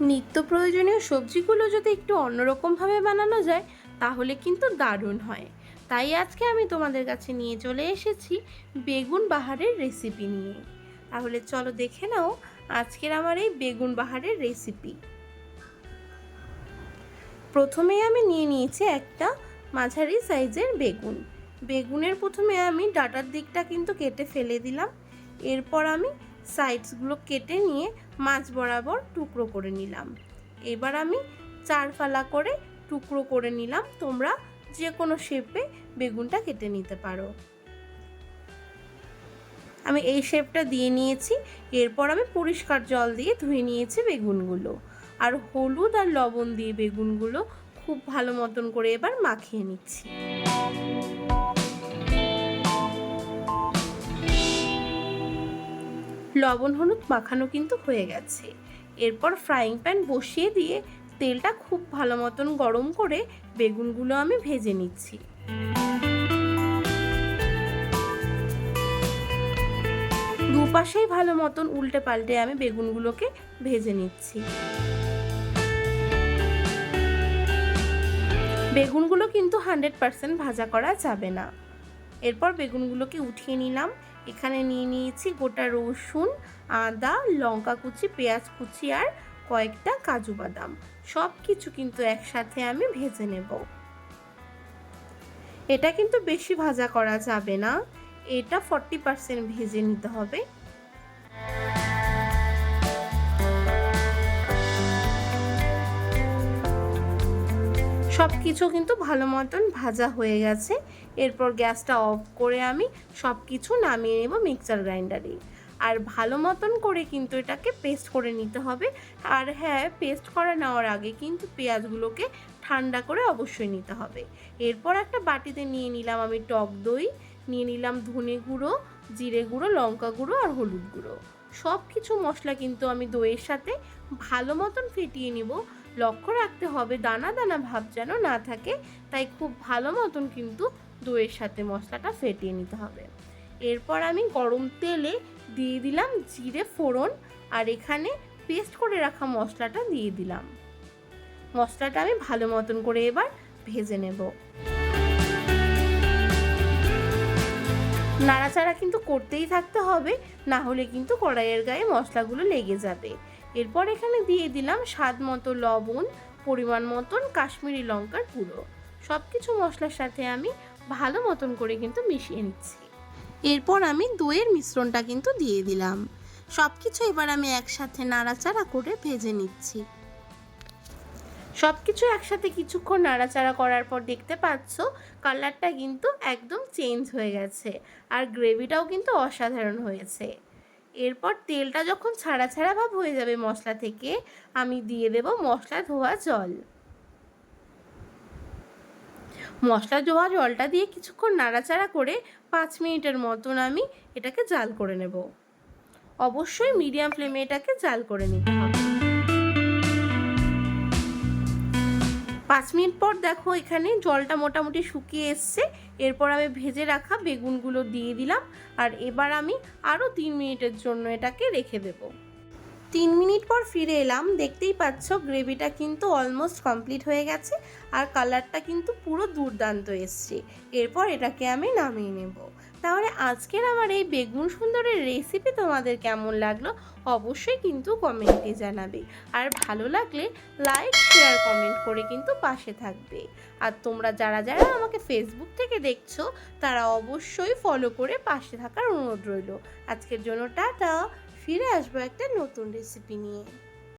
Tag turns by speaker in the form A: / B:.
A: নিত্য প্রয়োজনীয় সবজিগুলো যদি একটু অন্যরকমভাবে বানানো যায়, তাহলে কিন্তু দারুণ হয়। তাই আজকে আমি তোমাদের কাছে নিয়ে চলে এসেছি বেগুন বাহারের রেসিপি নিয়ে। তাহলে চলো দেখে নাও আজকের আমার এই বেগুন বাহারের রেসিপি প্রথমেই আমি নিয়ে নিয়েছি একটা মাঝারি সাইজের বেগুন। বেগুনের প্রথমে আমি ডাটার দিকটা কিন্তু কেটে ফেলে দিলাম। এরপর আমি সাইডসগুলো কেটে নিয়ে মাছ বরাবর টুকরো করে নিলাম। এবার আমি চার ফালা করে টুকরো করে নিলাম। তোমরা যে কোনো শেপে বেগুনটা কেটে নিতে পারো। আমি এই শেপটা দিয়ে নিয়েছি। এরপর আমি পরিষ্কার জল দিয়ে ধুয়ে নিয়েছি বেগুনগুলো। আর হলুদ আর লবণ দিয়ে বেগুনগুলো খুব ভালো মতন করে এবার মাখিয়ে নিচ্ছি। লবণ, হলুদ মাখানো কিন্তু হয়ে গেছে। এরপর ফ্রাইং প্যান বসিয়ে দিয়ে তেলটা খুব ভালো মতন গরম করে বেগুনগুলো আমি ভেজে নিচ্ছি। দুপাশেই ভালো মতন উল্টে পাল্টে আমি বেগুনগুলোকে ভেজে নিচ্ছি। বেগুনগুলো কিন্তু হান্ড্রেড পারসেন্ট ভাজা করা যাবে না। এরপর বেগুনগুলোকে উঠিয়ে নিলাম। এখানে নিয়ে নিয়েছি গোটা রসুন, আদা, লঙ্কা কুচি, পেঁয়াজ কুচি আর কয়েকটা কাজু বাদাম। সব কিছু কিন্তু একসাথে আমি ভেজে নেব। এটা কিন্তু বেশি ভাজা করা যাবে না। এটা ফর্টি পার্সেন্ট ভেজে নিতে হবে। সব কিছু কিন্তু ভালো মতন ভাজা হয়ে গেছে। এরপর গ্যাসটা অফ করে আমি সব কিছু নামিয়ে নেব মিক্সার গ্রাইন্ডারে। আর ভালো মতন করে কিন্তু এটাকে পেস্ট করে নিতে হবে। আর হ্যাঁ পেস্ট করে নেওয়ার আগে কিন্তু পেঁয়াজগুলোকে ঠান্ডা করে অবশ্যই নিতে হবে। এরপর একটা বাটিতে নিয়ে নিলাম আমি টক দই, নিয়ে নিলাম ধনে গুঁড়ো, জিরে গুঁড়ো, লঙ্কা গুঁড়ো আর হলুদ গুঁড়ো। সব কিছু মশলা কিন্তু আমি দইয়ের সাথে ভালো মতন ফেটিয়ে নিব। লক্ষ্য রাখতে হবে, দানা দানা ভাব যেন না থাকে। তাই খুব ভালো মতন কিন্তু দইয়ের সাথে মশলাটা ফেটিয়ে নিতে হবে। এরপর আমি গরম তেলে দিয়ে দিলাম জিরে ফোড়ন আর এখানে পেস্ট করে রাখা মশলাটা দিয়ে দিলাম। মশলাটা আমি ভালো মতন করে এবার ভেজে নেব। নাড়াচাড়া কিন্তু করতেই থাকতে হবে, না হলে কিন্তু কড়াইয়ের গায়ে মশলাগুলো লেগে যাবে। এরপর এখানে দিয়ে দিলাম স্বাদ মতো লবণ, পরিমাণ মতন কাশ্মীরি লঙ্কার গুঁড়ো। সব কিছু মশলার সাথে আমি ভালো মতন করে কিন্তু মিশিয়ে নিচ্ছি। এরপর আমি দইয়ের মিশ্রণটা কিন্তু দিয়ে দিলাম। সব কিছু এবার আমি একসাথে নাড়াচাড়া করে ভেজে নিচ্ছি। সব কিছু একসাথে কিছুক্ষণ নাড়াচাড়া করার পর দেখতে পাচ্ছ, কালারটা কিন্তু একদম চেঞ্জ হয়ে গেছে। আর গ্রেভিটাও কিন্তু অসাধারণ হয়েছে। এরপর তেলটা যখন ছাড়া ছাড়া ভাব হয়ে যাবে মশলা থেকে, আমি দিয়ে দেব মশলা ধোয়া জল। মশলা ধোয়া জলটা দিয়ে কিছুক্ষণ নাড়াচাড়া করে পাঁচ মিনিটের মতন আমি এটাকে জাল করে নেব। অবশ্যই মিডিয়াম ফ্লেমে এটাকে জাল করে নিতে হবে। পাঁচ মিনিট পর দেখো এখানে জলটা মোটামুটি শুকিয়ে এসছে। এরপর আমি ভেজে রাখা বেগুনগুলো দিয়ে দিলাম। আর এবার আমি আরও তিন মিনিটের জন্য এটাকে রেখে দেব। তিন মিনিট পর ফিরে এলাম। দেখতেই পাচ্ছ, গ্রেভিটা কিন্তু অলমোস্ট কমপ্লিট হয়ে গেছে আর কালারটা কিন্তু পুরো দুর্দান্ত এসছে। এরপর এটাকে আমি নামিয়ে নেব। তাহলে আজকের আমার এই বেগুন সুন্দরের রেসিপি তোমাদের কেমন লাগল অবশ্যই কিন্তু কমেন্টে জানাবে। আর ভালো লাগলে লাইক শেয়ার কমেন্ট করে কিন্তু পাশে থাকবে। আর তোমরা যারা যারা আমাকে ফেসবুক থেকে দেখছ, তারা অবশ্যই ফলো করে পাশে থাকার অনুরোধ রইল। আজকের জন্য টাটা! ফিরে আসব একটা নতুন রেসিপি নিয়ে।